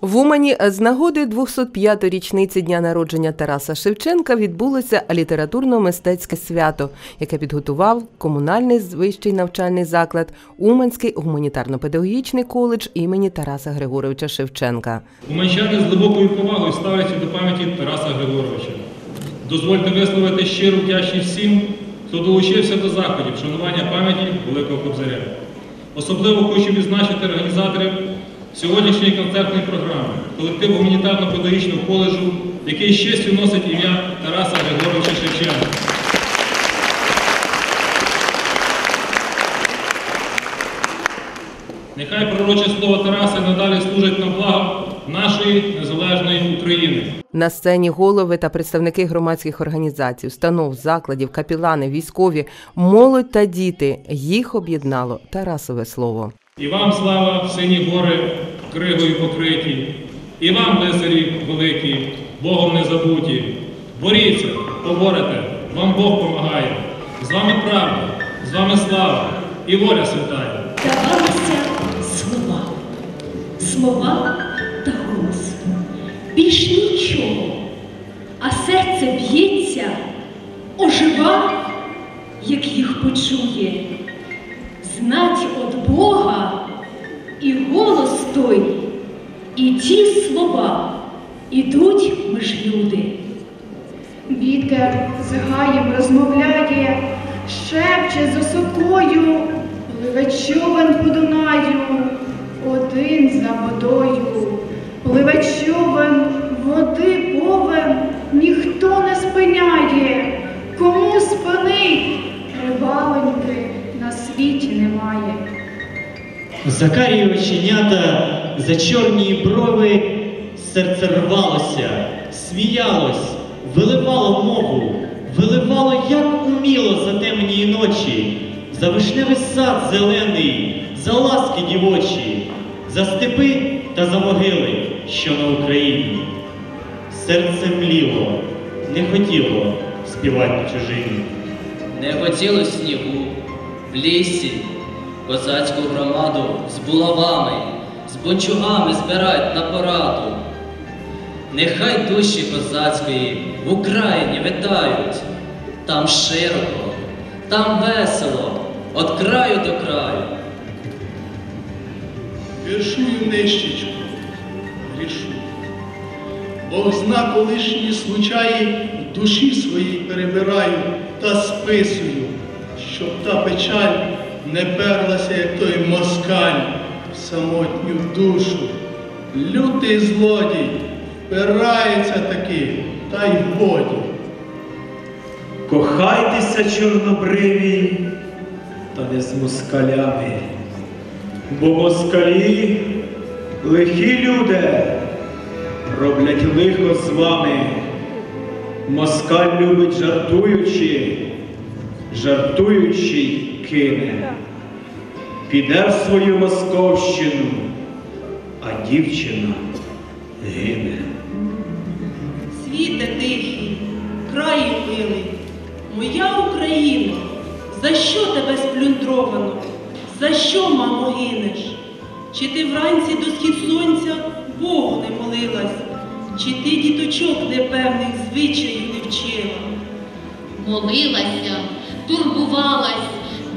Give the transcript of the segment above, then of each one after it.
В Умані з нагоди 205-ї річниці дня народження Тараса Шевченка відбулося літературно-мистецьке свято, яке підготував комунальний вищий навчальний заклад Уманський гуманітарно-педагогічний коледж імені Тараса Григоровича Шевченка. Уманщани з глибокою повагою ставляться до пам'яті Тараса Григоровича. Дозвольте висловити щиру вдячність всім, хто долучився до заходів вшанування пам'яті Великого Кобзаря. Особливо хочу відзначити організаторів сьогоднішньої концертної програми, колективу гуманітарно-педагогічного коледжу, який з честю носить ім'я Тараса Григоровича Шевченка. Нехай пророче слово Тараса надалі служить на благо нашої незалежної України. На сцені голови та представники громадських організацій, установ, закладів, капілани, військові, молодь та діти. Їх об'єднало Тарасове слово. І вам слава, сині гори, кригою покриті, і вам, лицарі великі, Богом не забуті. Боріться, поборете, вам Бог помагає. З вами правда, з вами слава і воля святая. давалися слова, слова та голос. Більш нічого, а серце б'ється, ожива, як їх почує. Знать от Бога ті слова ідуть ми ж люди. Вітер з гаєм розмовляє, шепче за сокою, пливе човен по Дунаю, один за водою, пливе човен, води повен, ніхто не спиняє, кому спинить, рибаленьки на світі немає. Закарії оченята, за чорні брови, серце рвалося, сміялось, виливало мову, виливало, як уміло за темні ночі, за вишневий сад зелений, за ласки дівочі, за степи та за могили, що на Україні. Серце мліло, не хотіло співати на чужині. Не хотіло снігу в лісі, козацьку громаду з булавами, з бончугами збирають на пораду. Нехай душі козацької в Україні витають, там широко, там весело, от краю до краю. Віршую нищечку, грішу. Бог зна колишні случаї в душі своїй перебираю та списую, щоб та печаль не перлася, як той москаль в самотню душу. Лютий злодій впирається таки, та й годі. Кохайтеся, чорнобриві, та не з москалями, бо москалі лихі люди роблять лихо з вами. Москаль любить жартуючи, жартуючий кине. Піде в свою московщину, а дівчина гине. Світе тихий, краю милий, моя Україна, за що тебе сплюндровано? За що, мамо, гинеш? Чи ти вранці до схід сонця Богу не молилась? Чи ти діточок непевних звичаїв не вчила? Молилася, турбувалась,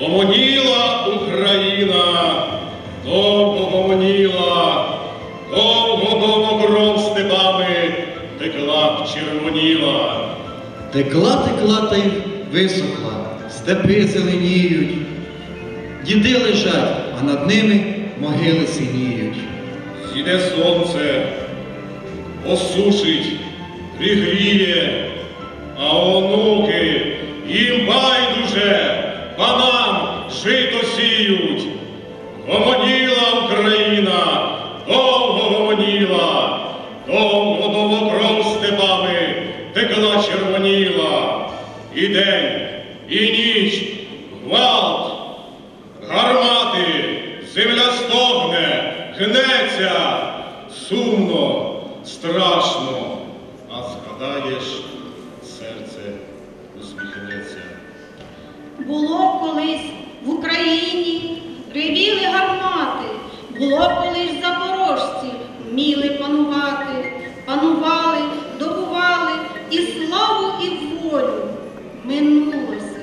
Гомоніла Україна, довго гомоніла, довго-довго кров степами текла червоніла. Текла, текла та й висохла, степи зеленіють. Діди лежать, а над ними могили синіють. Зійде сонце, осушить, пригріє, а онуки їм байдуже, жито сіють. Гомоніла Україна, довго гомоніла, довго довго кров степами текла червоніла. І день, і ніч, гвалт, гармати, земля стогне, гнеться, сумно, страшно, а згадаєш, серце усміхнеться. Було колись. Україні ревіли гармати, було колись запорожці, вміли панувати, панували, добували і славу, і волю. Минулося,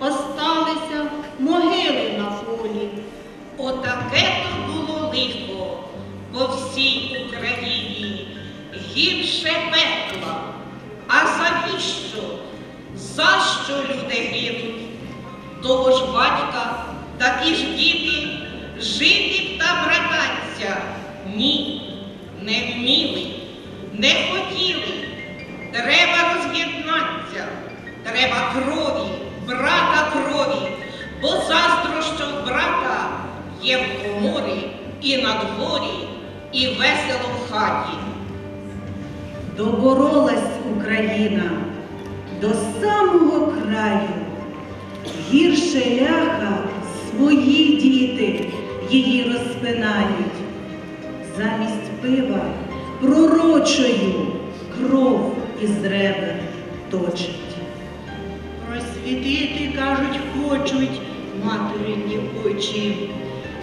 осталися могили на полі. Отаке то було лихо по всій Україні, гірше пекла. А завіщо? За що люди гинуть? Того ж батька, такі ж діти, жити б та брататься. Ні, не вміли, не хотіли. Треба роз'єднатися, треба крові, брата крові, бо заздрощо брата є в коморі і на дворі, і весело в хаті. Доборолась Україна до самого краю. Гірше ляха свої діти її розпинають. Замість пива пророчою кров із ребер точить. Просвітити, кажуть, хочуть материні очі,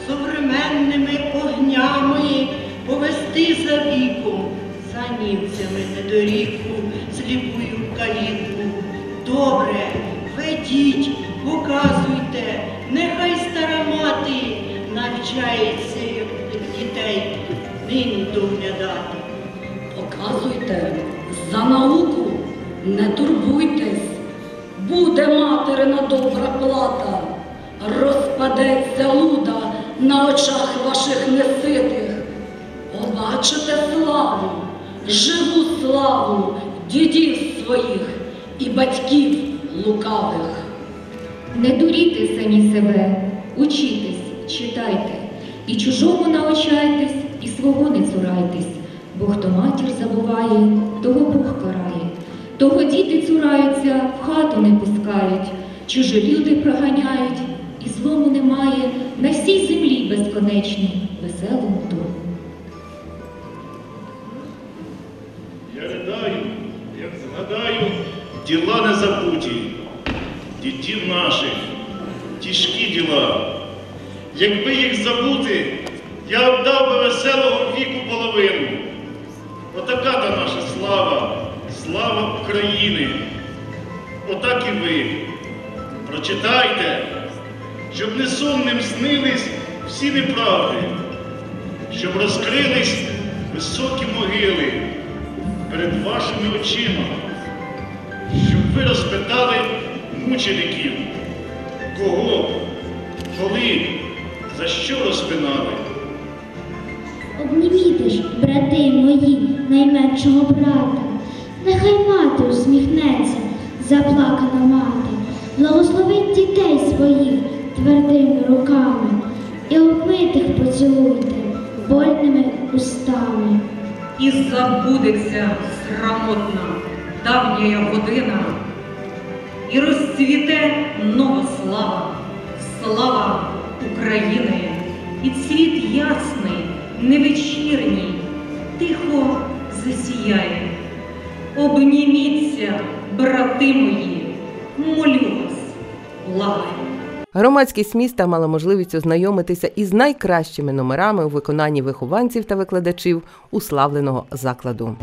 современними огнями повести за віком, за німцями недоріку, сліпую каліку. Добре, ведіть, показуйте, нехай стара мати навчається, як дітей нині доглядати. Показуйте за науку, не турбуйтесь, буде материна добра плата, розпадеться луда на очах ваших неситих. Побачите славу, живу славу дідів своїх і батьків лукавих. Не дуріте самі себе, учітесь, читайте, і чужому научайтесь, і свого не цурайтесь, бо хто матір забуває, того Бог карає, того діти цураються, в хату не пускають, чужі люди проганяють, і злому немає. На всій землі безконечній, веселому дому. Я ридаю, як згадаю, діла не забуті, дітів наших, тяжкі діла. Якби їх забути, я отдав би веселого віку половину. Отака та наша слава, слава України. Отак і ви. Прочитайте, щоб не сумним снились всі неправди, щоб розкрились високі могили перед вашими очима, щоб ви розпитали мучеників, кого, коли, за що розпинали. Обніміте ж, брати мої, найменшого брата, нехай мати усміхнеться, заплакана мати, благословить дітей своїх твердими руками. І обмитих поцілуйте вольними устами. І забудеться срамотна давня година, і розцвіте нова слава, слава України, і цвіт ясний, невечірній, тихо засіяє. Обніміться, брати мої, молю вас, благаю. Громадськість міста мала можливість ознайомитися із найкращими номерами у виконанні вихованців та викладачів уславленого закладу.